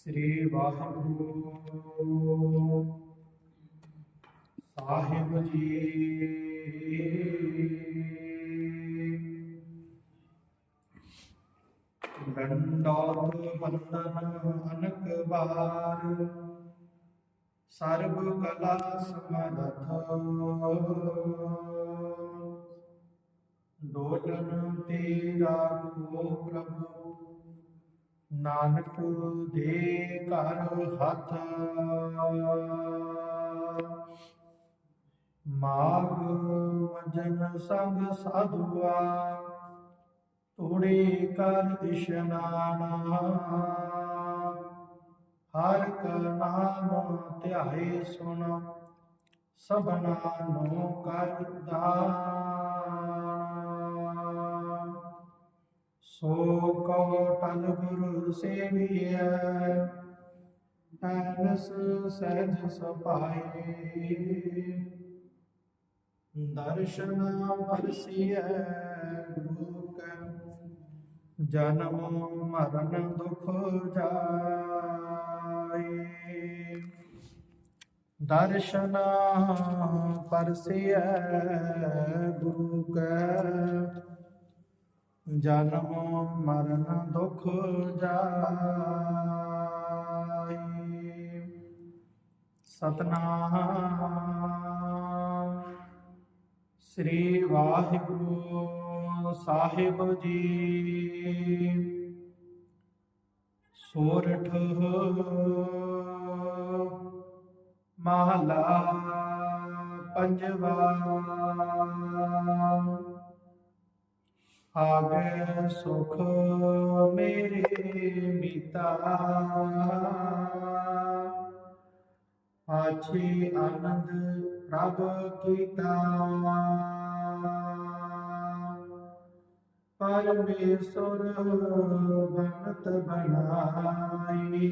ਸ੍ਰੀ ਵਾਹਿਗੁਰੂ ਸਾਹਿਬ। ਜੀ ਗੰਡੋਤ ਬੰਦਨ ਅਨਕ ਬਾਰ, ਸਰਬ ਕਲਾ ਸਮਰਥ। ਡੋਲਨ ਤੇ ਰਾਖੋ ਪ੍ਰਭੂ। ਨਾਨਕ ਦੇ ਘਰ ਹੱਥ। ਮਾਗ ਵਜਨ ਸੰਗ ਸਾਧੂਆ, ਤੋੜੇ ਕਰ ਇਸ਼ਨਾਨ ਹਰ ਕਾ ਨਾਮ ਧਿਆਏ ਸੁਣ, ਸਭਨਾ ਨੂੰ ਕਰਦਾ। ਸੋ ਕਉ ਤਨ ਗੁਰੂ ਸੇਵੀਐ ਅਨਸ ਸਹਿਜ ਸੁਭਾਏ ਦਰਸ਼ਨ ਪਰਸੀਐ ਗੁਰੂ ਜਨਮ ਮਰਨ ਦੁਖ ਜਾਏ। ਦਰਸ਼ਨ ਪਰਸੀਐ ਗੁਰੂ ਕੈ ਜਨਮ ਮਰਨ ਦੁਖ ਜਾਈ ਸਤਨਾਮ। ਸ੍ਰੀ ਵਾਹਿਗੁਰੂ ਸਾਹਿਬ ਜੀ। ਸੋਰਠ ਮਹਲਾ ਪੰਜਵਾ। ਆਗੇ ਸੁਖ ਮੇਰੇ ਮੀਤਾ। ਆਛੀ ਆਨੰਦ ਪ੍ਰਭ ਕੀਤਾ। ਪਰਮੇਸ਼ਰ ਬਨਤ ਬਣਾਈ।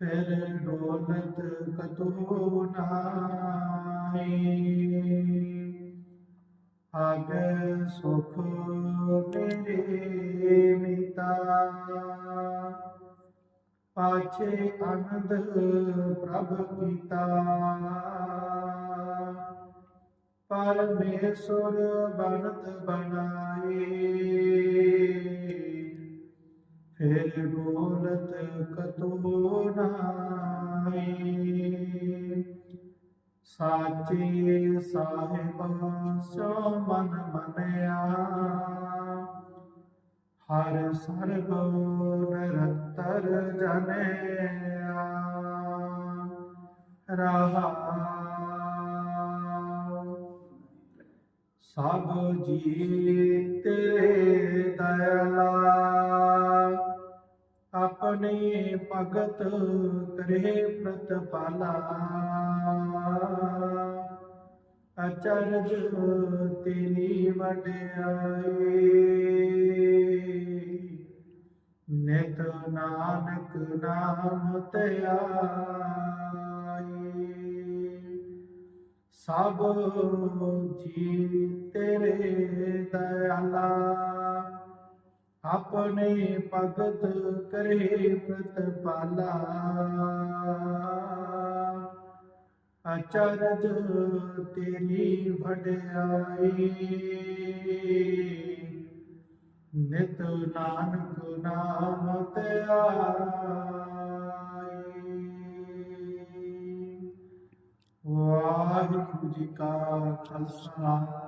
ਫਿਰ ਡੋਲਤ ਕਤੂ ਨਾਹੀ। ਆਗੇ ਸੁਖ ਮੇਰੇ ਮੀਤਾ ਪਾਛੇ ਆਨੰਦ ਪ੍ਰਭ ਕੀਤਾ ਪਰਮੇਸ਼ਰ ਬਨਤ ਬਣਾਏ ਫਿਰ ਬੋਲਤ ਕਤੋ ਨਾ ਸਾਚੇ ਸਾਹਿਬ ਸੋ ਮਨ ਮਨਿਆ। ਹਰ ਸਰਬ ਨਿਰੰਤਰ ਜਨਿਆ ਰਹਾ। ਸਭ ਜੀ ਤੇਰੇ ਦਇਆਲਾ ਆਪਣੇ ਭਗਤ ਕਰੇ ਪ੍ਰਤਪਾਲਾ ਅਚਰਜ ਤੇਰੀ ਵਡਿਆਈ ਨਿਤ ਨਾਨਕ ਨਾਮ ਧਿਆਈ ਸਭ ਜੀ ਤੇਰੇ ਦਇਆਲਾ। ਆਪਣੇ ਭਗਤ ਕਰੇ ਪ੍ਰਤਪਾਲਾ। ਅਚਰਜ ਤੇਰੀ ਵਡਿਆਈ। ਨਿਤ ਨਾਨਕ ਨਾਮ ਧਿਆਈ ਵਾਹਿਗੁਰੂ ਜੀ ਕਾ ਖਾਲਸਾ।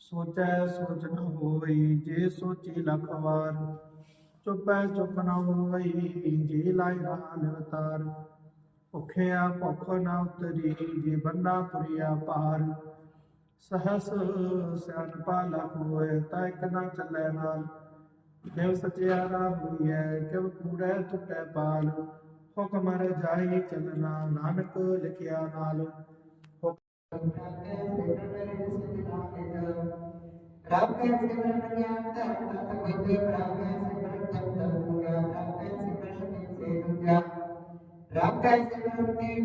ਸੋਚੈ ਸੋਚ ਨ ਹੋਈ, ਜੇ ਸੋਚੀ ਲਖ ਵਾਰ। ਚੁਪੈ ਚੁਪ ਨ ਹੋਈ, ਜੇ ਲਾਇ ਰਾਹ ਨਿਵਤਾਰ। ਭੁਖਿਆ ਭੁਖ ਨ ਉਤਰੀ, ਜੇ ਬੰਨਾ ਪੁਰੀਆ ਪਾਰ। ਸਹਸ ਸਿਆਣਪਾ ਲਖ ਹੋਏ, ਤਾ ਇਕ ਨ ਚੱਲੇ ਨਾਲ। ਦੇਵ ਸਚਿਆਰਾ ਹੋਈਐ ਕਿਵ ਕੂੜੈ ਟੁੱਟੈ ਪਾਲ। ਹੁਕਮ ਰਜਾਈ ਚੱਲਣਾ, ਨਾਨਕ ਲਿਖਿਆ ਨਾਲ। ਰੱਬ ਕੈ ਸਿਮਰਨ ਗਿਆਨ ਧਰਮ ਤਤ ਵਿਦੇ ਰੱਬ ਕੈ ਸਿਮਰਨ ਜਪ ਤਪ ਪੂਜਾ ਰੱਬ ਕੈ ਸਿਮਰਨ ਸੇ ਦੂਜਾ ਰੱਬ ਕੈ ਸਿਮਰਨ ਤੇ